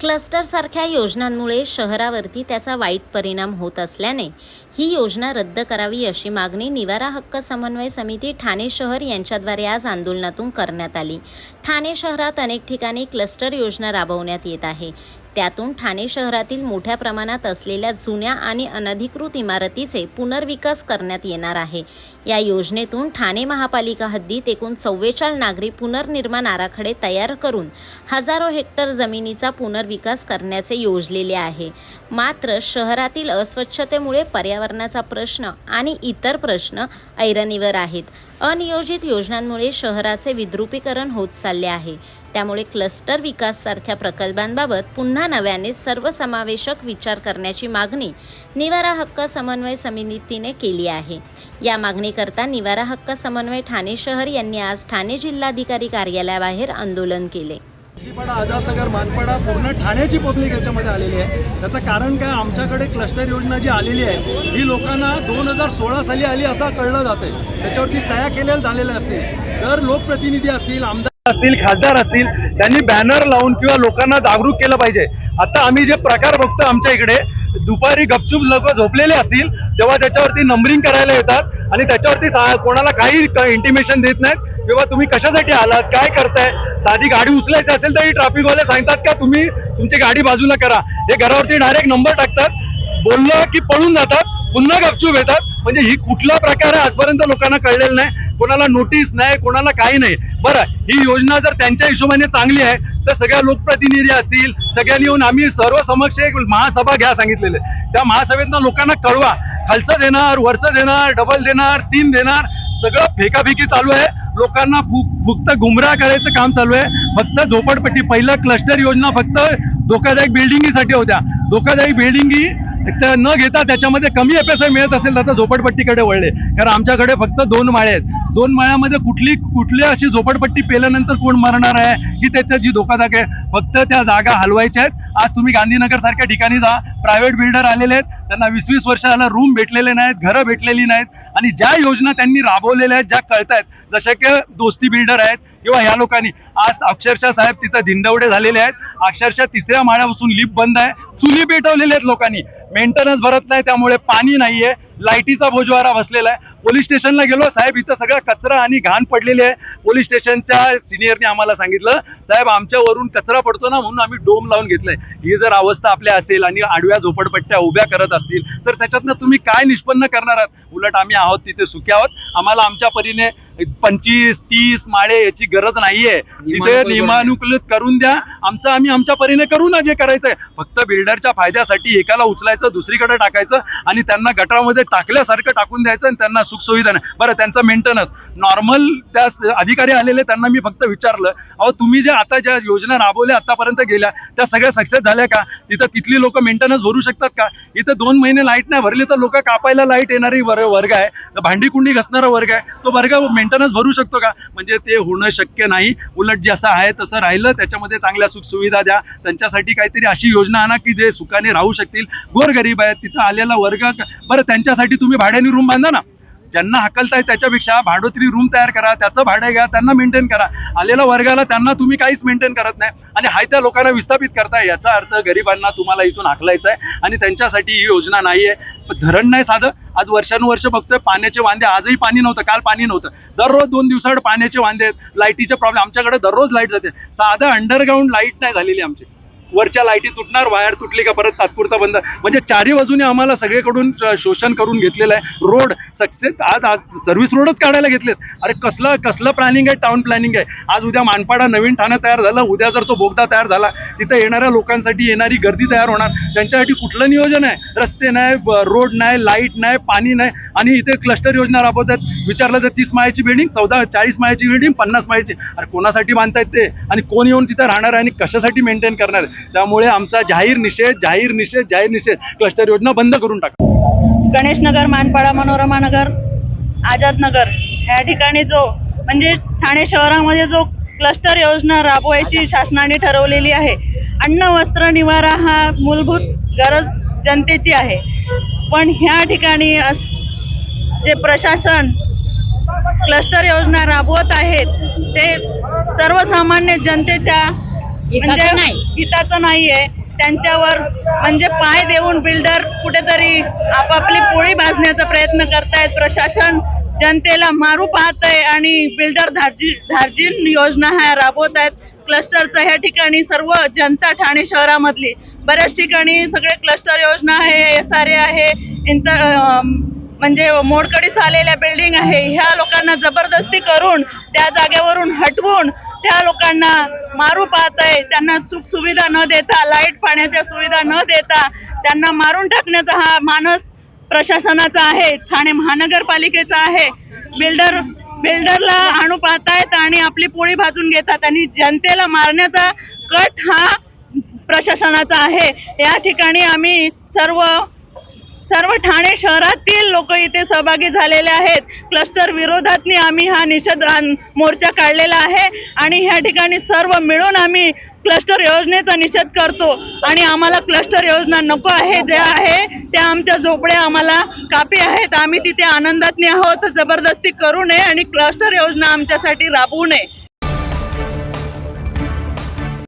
क्लस्टरसारख्या योजनांमुळे शहरावरती त्याचा वाईट परिणाम होत असल्याने ही योजना रद्द करावी अशी मागणी निवारा हक्क समन्वय समिती ठाणे शहर यांच्याद्वारे आज आंदोलनातून करण्यात आली. ठाणे शहरात अनेक ठिकाणी क्लस्टर योजना राबवण्यात येत आहे. त्यातून ठाणे शहरातील मोठ्या प्रमाणात असलेल्या जुन्या आणि अनधिकृत इमारतीचे पुनर्विकास करण्यात येणार आहे. या योजनेतून ठाणे महापालिका हद्दीत एकूण चव्वेचाळीस नागरी पुनर्निर्माण आराखडे तयार करून हजारो हेक्टर जमिनीचा पुनर्विकास करण्याचे योजलेले आहे. मात्र शहरातील अस्वच्छतेमुळे पर्यावरणाचा प्रश्न आणि इतर प्रश्न ऐरणीवर आहेत. अनियोजित योजनांमुळे शहराचे विद्रुपीकरण होत चालले आहे. त्यामुळे क्लस्टर विकास सारख्या प्रकल्पांबाबत पुन्हा नव्याने सर्वसमावेशक विचार करण्याची मागणी निवारा हक्क समन्वय समितीने केली आहे. या मागणीकरता निवारा हक्क समन्वय ठाणे शहर यांनी आज ठाणे जिल्हाधिकारी कार्यालयाबाहेर आंदोलन केले. चिखलीपाडा आझादनगर मानपाडा पूर्ण ठाण्याची पब्लिक याच्यामध्ये आलेली आहे. त्याचं कारण काय? आमच्याकडे क्लस्टर योजना जी आलेली आहे ही लोकांना दोन हजार सोळा साली आली असं कळलं जाते त्याच्यावरती सह्या केलेल्या झालेल्या असतील. जर लोकप्रतिनिधी असतील आमदार असतील खासदार असतील त्यांनी बॅनर लावून किंवा लोकांना जागरूक केलं पाहिजे. आता आम्ही जे प्रकार बघतो आमच्या इकडे दुपारी गपचूप लोक झोपलेले असतील तेव्हा त्याच्यावरती नंबरिंग करायला येतात आणि त्याच्यावरती कोणाला काही इंटिमेशन देत नाहीत. किंवा तुम्ही कशासाठी आलात? काय करताय? साधी गाडी उचलायची असेल तरी ट्रॅफिकवाले सांगतात का तुम्ही तुमची गाडी बाजूला करा. हे घरावरती डायरेक्ट नंबर टाकतात. बोललं की पळून जातात पुन्हा गपचूप येतात. म्हणजे ही कुठला प्रकार आहे आजपर्यंत लोकांना कळलेलं नाही. कोणाला नोटीस नाही कोणाला काही नाही. बरं ही योजना जर त्यांच्या हिशोबाने चांगली आहे तर सगळ्या लोकप्रतिनिधी असतील सगळ्यांनी येऊन आम्ही सर्व समक्ष एक महासभा घ्या सांगितलेले. त्या महासभेतनं लोकांना कळवा. खालचं देणार वरचं देणार डबल देणार तीन देणार सगळं फेकाफेकी चालू आहे. लोकांना फक्त गुमराह करायचं काम चालू आहे. फक्त झोपडपट्टी पहिलं क्लस्टर योजना फक्त धोकादायक बिल्डिंगीसाठी होत्या. धोकादायक बिल्डिंगी न घेता त्याच्यामध्ये कमी एफ मिळत असेल तर झोपडपट्टीकडे वळले. कारण आमच्याकडे फक्त दोन माळे आहेत. दोन माळ्यामध्ये कुठली कुठली अशी झोपडपट्टी पेल्यानंतर कोण मरणार आहे? की त्याच्या जी धोकादायक आहे. फक्त त्या जागा हलवायच्या आहेत. आज तुम्ही गांधीनगर सारख्या ठिकाणी जा. प्रायव्हेट बिल्डर आलेले आहेत. त्यांना वीस वीस वर्षाला रूम भेटलेले नाहीत घरं भेटलेली नाहीत. आणि ज्या योजना त्यांनी राबवलेल्या आहेत ज्या कळतायत जशा की दोस्ती बिल्डर आहेत किंवा ह्या लोकांनी. आज अक्षरशः साहेब तिथं धिंडवडे झालेले आहेत. अक्षरशः तिसऱ्या माळ्यापासून लिफ्ट बंद आहे. चुली पेटवलेल्या आहेत लोकांनी. मेंटेनन्स भरत नाही त्यामुळे पाणी नाहीये. लाईटीचा बोजवारा बसलेला आहे. पोलीस स्टेशनला गेलो. साहेब इथं सगळा कचरा आणि घाण पडलेली आहे. पोलीस स्टेशनच्या सिनियरने आम्हाला सांगितलं साहेब आमच्यावरून कचरा पडतो ना म्हणून आम्ही डोम लावून घेतलंय. ही जर अवस्था आपल्या असेल आणि आडव्या झोपडपट्ट्या उभ्या करत असतील तर त्याच्यातनं तुम्ही काय निष्पन्न करणार आहात? उलट आम्ही आहोत तिथे सुखी आहोत. आम्हाला आमच्या परीने पंचवीस तीस माळे याची गरज नाहीये. तिथे नियमानुकूलित करून द्या. आमचं आम्ही आमच्या परीने करू ना जे करायचंय. फक्त बिल्डरच्या फायद्यासाठी एकाला उचलायचं दुसरीकडे टाकायचं आणि त्यांना गटारामध्ये टाकल्यासारखं टाकून द्यायचं आणि त्यांना सुखसुविधा नाही. बरं त्यांचं मेंटेनन्स नॉर्मल त्या अधिकारी आलेले त्यांना मी फक्त विचारलं अहो तुम्ही जे आता ज्या योजना राबवल्या आतापर्यंत गेल्या त्या सगळ्या सक्सेस झाल्या का? तिथं तिथली लोक मेंटेनन्स भरू शकतात का? इथं दोन महिने लाइट नाही भरली तर लोक कापायला लाइट येणारी वर वर्ग आहे. भांडी कुंडी घसणारा वर्ग आहे. तो वर्ग मेंटेनन्स भरू शकतो का? म्हणजे ते होणं शक्य नाही. उलट जसं आहे तसं राहिलं त्याच्यामध्ये चांगल्या सुख सुविधा द्या. त्यांच्यासाठी काहीतरी अशी योजना आणा की जे सुखाने राहू शकतील. गोरगरीब आहेत तिथं आलेला वर्ग बरं त्यांच्यासाठी तुम्ही भाड्याने रूम बांधा ना. ज्यांना हकलताय त्याच्यापेक्षा भाडोत्री रूम तयार करा त्याचं भाडं घ्या त्यांना मेंटेन करा. आलेल्या वर्गाला त्यांना तुम्ही काहीच मेंटेन करत नाही. आणि हाय त्या लोकांना विस्थापित करताय याचा अर्थ गरिबांना तुम्हाला इथून हाकलायचं आहे. आणि त्यांच्यासाठी ही योजना नाही आहे धरण नाही साधं. आज वर्षानुवर्ष बघतोय पाण्याचे वांदे आजही पाणी नव्हतं काल पाणी नव्हतं. दररोज दोन दिवसाआड पाण्याचे वांदे आहेत. लाईटीचे प्रॉब्लेम आमच्याकडे दररोज लाइट जाते. साधं अंडरग्राऊंड लाइट नाही झालेली आमची. वरच्या लाईटी तुटणार वायर तुटली का परत तात्पुरता बंद? म्हणजे चारही बाजूने आम्हाला सगळीकडून शोषण करून घेतलेलं आहे. रोड सक्सेस आज आज सर्व्हिस रोडच काढायला घेतलेत. अरे कसलं कसलं प्लॅनिंग आहे टाउन प्लॅनिंग आहे? आज उद्या मानपाडा नवीन ठाणं तयार झालं उद्या जर तो बोगदा तयार झाला तिथं येणाऱ्या लोकांसाठी येणारी गर्दी तयार होणार. त्यांच्यासाठी कुठलं नियोजन आहे? रस्ते नाही रोड नाही लाइट नाही पाणी नाही. आणि इथे क्लस्टर योजना राबवतात. विचारलं तर तीस मायाची बिल्डिंग चौदा चाळीस मायाची बिल्डिंग पन्नास मायाची अरे कोणासाठी बांधतायत ते? आणि कोण येऊन तिथं राहणार आहे आणि कशासाठी मेंटेन करणार आहे? त्यामुळे आमचा जाहीर निषेध जाहीर निषेध जाहीर निषेध. क्लस्टर योजना बंद करून टाका. गणेश नगर मानपाडा मनोरमा नगर आझाद नगर या ठिकाणी जो म्हणजे ठाणे शहरामध्ये जो क्लस्टर योजना राबवायची शासनाने ठरवलेली आहे अन्न वस्त्र निवारा हा मूलभूत गरज जनतेची आहे. पण ह्या ठिकाणी जे प्रशासन क्लस्टर योजना राबवत आहेत ते सर्वसामान्य जनतेच्या म्हणजे हिताचं नाहीये. त्यांच्यावर म्हणजे पाय देऊन बिल्डर कुठेतरी आपापली पोळी भाजण्याचा प्रयत्न करतायत. प्रशासन जनतेला मारू पाहतंय आणि बिल्डर धार्जी धार्जिन योजना ह्या राबवत आहेत क्लस्टरचं ह्या ठिकाणी सर्व जनता ठाणे शहरामधली. बऱ्याच ठिकाणी सगळे क्लस्टर योजना आहे एस आर ए आहे इंटर म्हणजे मोडकळीस आलेल्या बिल्डिंग आहे. ह्या लोकांना जबरदस्ती करून त्या जागेवरून हटवून मोठ्या लोकांना मारू पाहत आहे त्यांना सुख सुविधा न देता लाइट पाण्याच्या सुविधा न देता त्यांना मारून टाकण्याचा हा मानस प्रशासनाचा आहे ठाणे महानगरपालिकेचा आहे. बिल्डर बिल्डरला आणू पाहतायत आणि आपली पोळी भाजून घेतात आणि जनतेला मारण्याचा कट हा प्रशासनाचा आहे. या ठिकाणी आम्ही सर्व सर्व ठाणे शहरातील लोक इथे सहभागी झालेले आहेत. क्लस्टर विरोधातनी आम्ही हा निषेध मोर्चा काढलेला आहे आणि ह्या ठिकाणी सर्व मिळून आम्ही क्लस्टर योजनेचा निषेध करतो. आणि आम्हाला क्लस्टर योजना नको आहे जे आहे त्या आमच्या झोपड्या आम्हाला कापी आहेत. आम्ही तिथे आनंदातनी आहोत जबरदस्ती करू नये आणि क्लस्टर योजना आमच्यासाठी राबवू नये.